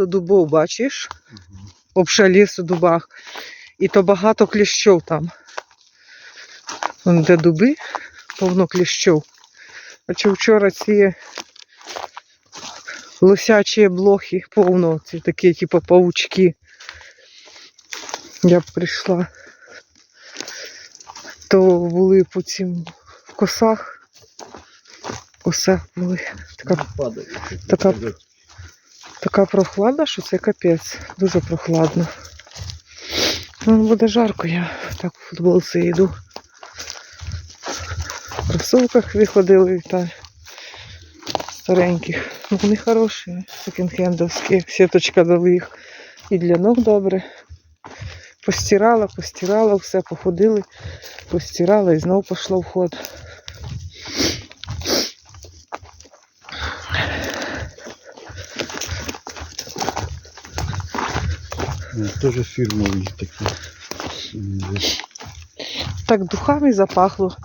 багато дубов, бачиш? Обша ліс у дубах. І то багато кліщов там. Вон де дуби, повно кліщов. А чи вчора ці лосячі блохи, повно, ці такі, типу, паучки. Я б прийшла. То були по цим в косах. В косах були. Така Така- Така прохлада, що це капець. Дуже прохладно. Ну, буде жарко, я так в футболці йду. В кросовках виходили та стареньких. Ну, вони хороші, секонд-хендовські. Сіточка дали їх. І для ног добре. Постирала, постирала, все, походили, постирала і знову пішло в ход. Тоже фирмовые такие. М, Так духами запахло.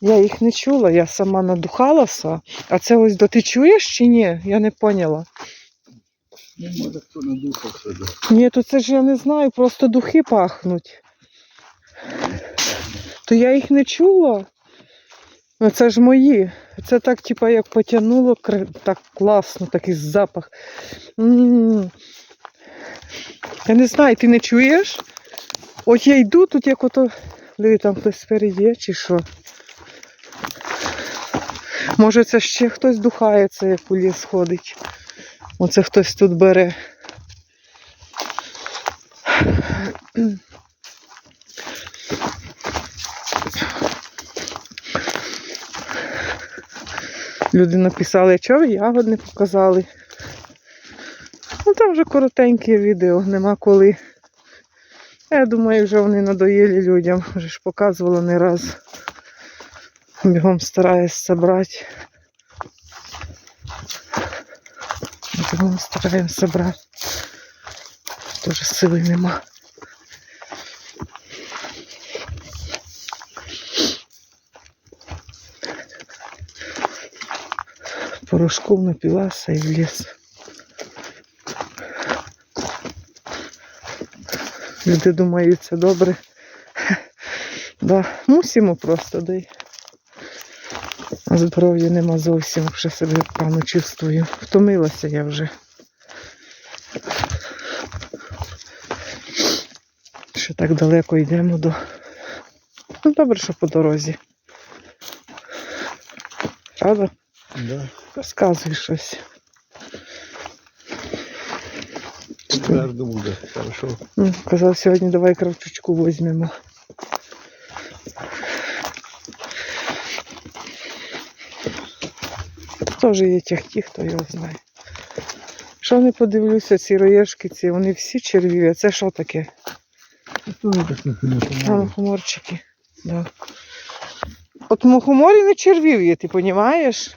Я їх не чула, я сама надухалася. А це ось до ти чуєш чи ні? Я не поняла. Ну, може хто надухався, да. Ні, то це ж я не знаю, просто духи пахнуть. То я їх не чула. Ну, це ж мої. Це так, типа, як потягнуло, так класно, такий запах. М. Я не знаю, ти не чуєш? От я йду, тут як ото. Диви, там хтось спереді є чи що. Може, це ще хтось духається, як у ліс ходить. Оце хтось тут бере. Люди написали, ви ягод не показали. Ну вже коротеньке відео, нема коли. Я думаю, вже вони надоїли людям, вже ж показувала не раз. Бігом стараюсь зібрати. Бігом стараємось зібрати. Теж сили нема. Порошком напилася і в ліс. Люди думають, це добре. Да, мусимо просто дай. Здоров'я нема зовсім, вже себе погано чувствую. Втомилася я вже. Ще так далеко йдемо до. Ну, добре, що по дорозі. Правда? Да. Розказуй щось. Каждому, да. Хорошо. Ну, Казав, сьогодні давай кравчучку візьмемо. Теж є тягті, хто його знає. Що не подивлюся, ці роєшки, ці, вони всі червіві. А це що таке? Так А, мухоморчики. Да. От мухоморі не червіві, ти розумієш?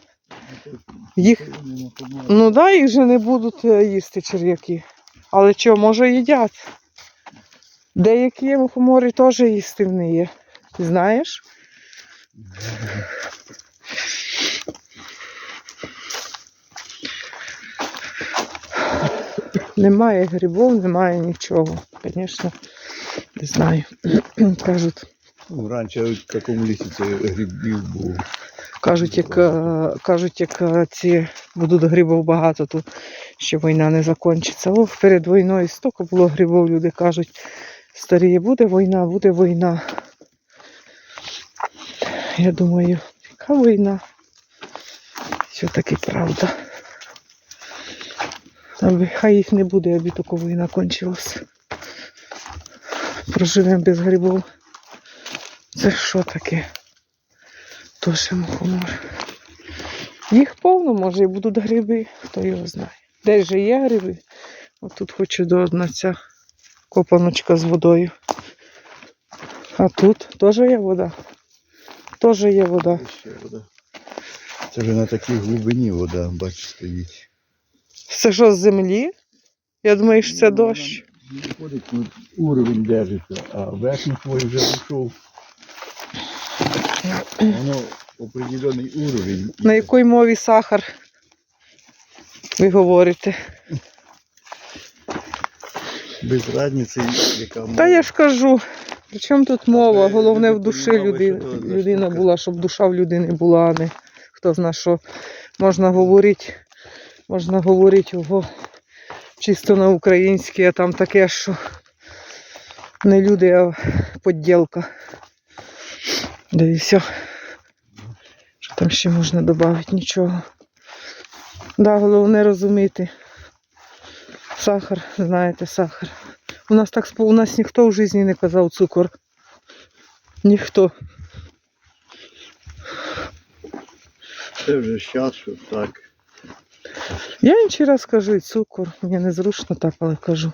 Їх, ну да, їх же не будуть е, їсти черв'яки. Але що, може їдять? Деякі мухомори теж їсти в є. Знаєш? Немає грибов, немає нічого. Звісно, не знаю. Кажуть, Ну, раньше в такому лісі це грибів було. Кажуть, як, е, кажуть, як е, ці будуть грибів багато, то ще війна не закінчиться. О, перед війною стільки було грибів, люди кажуть, старі, буде війна, буде війна. Я думаю, яка війна? Все таки правда. Аби хай їх не буде, аби тільки війна кончилась. Проживемо без грибів. Це що таке? Тоже мухомор. Їх повно, може, і будуть гриби, хто його знає. Де же є гриби? Отут хочу до одна ця копаночка з водою. А тут теж є вода. Теж є вода. Ще вода. Це вже на такій глибині вода, бач, стоїть. Це що з землі? Я думаю, що це Ну, дощ. Виходить, ну, уровень держиться, а верхній твій вже вийшов. Воно определений уровень. На якій мові сахар? Ви говорите? Без разниці, яка мова. Та я ж кажу, при чому тут мова? Головне в душі люди, людина була, щоб душа в людини була, а не хто знає, що можна говорити, можна говорити його чисто на українській, а там таке, що не люди, а подділка. Да і все. Що там ще можна додати? Нічого. Да, головне розуміти. Сахар, знаєте, сахар. У нас так у нас ніхто в житті не казав цукор. Ніхто. Це вже час, що так. Я інший раз кажу і цукор. Мені незручно так, але кажу.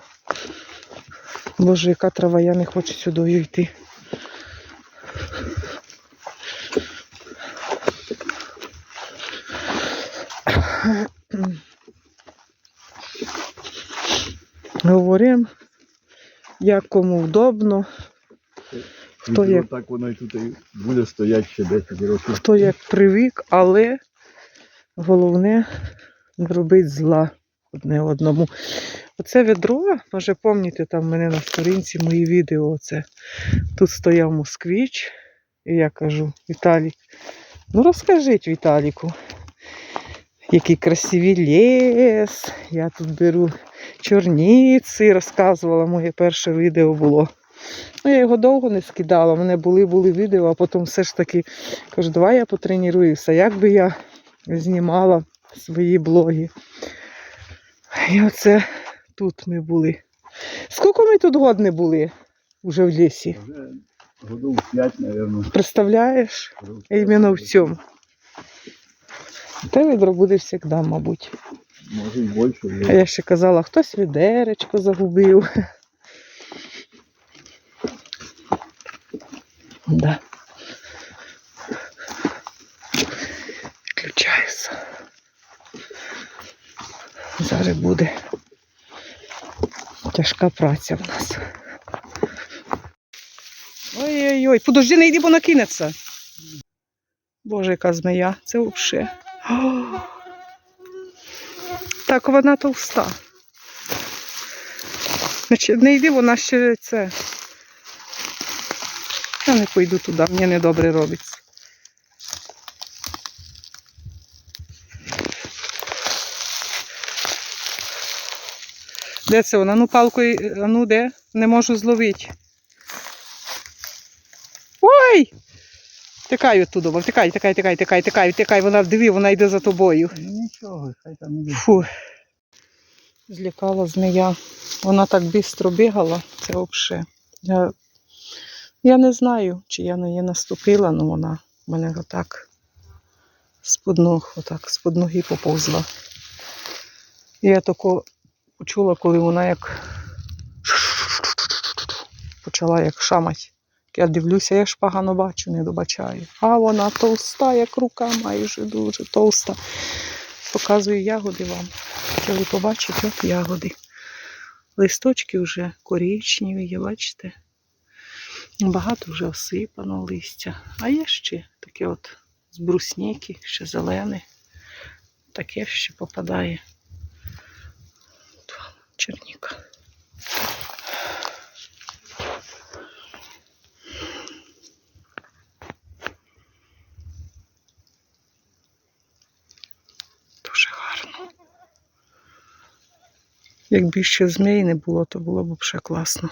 Боже, яка трава, я не хочу сюди йти. Говоримо, як кому вдобно, Хто як? Так воно і тут і буде стояти ще 10 років. хто як привик, але головне не робити зла одне одному. Оце відро, може пам'ятаєте, там в мене на сторінці мої відео. Оце. Тут стояв москвич, і я кажу, Віталік, ну розкажіть Віталіку, який красивий ліс. Я тут беру чорниці, розказувала, моє перше відео було. Ну, я його довго не скидала. У мене були були відео, а потім все ж таки кажу, давай я потренуюся. Як би я знімала свої блоги. І оце тут ми були. Скільки ми тут год не були вже в лісі? Вже году 5, мабуть. Представляєш? Іменно в цьому. Те відро буде завжди, мабуть. Може і більше. А я ще казала, хтось відеречко загубив. Да. Включаюся. Зараз буде тяжка праця в нас. Ой-ой-ой, подожди, не йди, бо накинеться. Боже, яка змія, це взагалі. Так, вона товста. Значить, не йди, вона ще це. Я не пойду туди, мені недобре робиться. Де це вона? Ну, палкою, ну де? Не можу зловити. Ой! Тикай оттуда, бо тикай, тикай, тикай, тикай, тикай, вона диви, вона йде за тобою. Ну нічого, хай там іде. Фу. Злякала змія. Вона так швидко бігала, це взагалі. Я, я не знаю, чи я на її наступила, але вона в мене отак з-под ног, отак, з-под ноги поповзла. І я тако почула, коли вона як почала як шамать. Я дивлюся, я ж погано бачу, не добачаю. А вона товста, як рука майже дуже товста. Показую ягоди вам. Що ви побачите, от ягоди. Листочки вже коричневі, є, бачите? Багато вже осипано листя. А є ще таке от з брусніки, ще зелене. Таке ще попадає. Черніка. Гарно. Якби ще змій не було, то було б ще класно.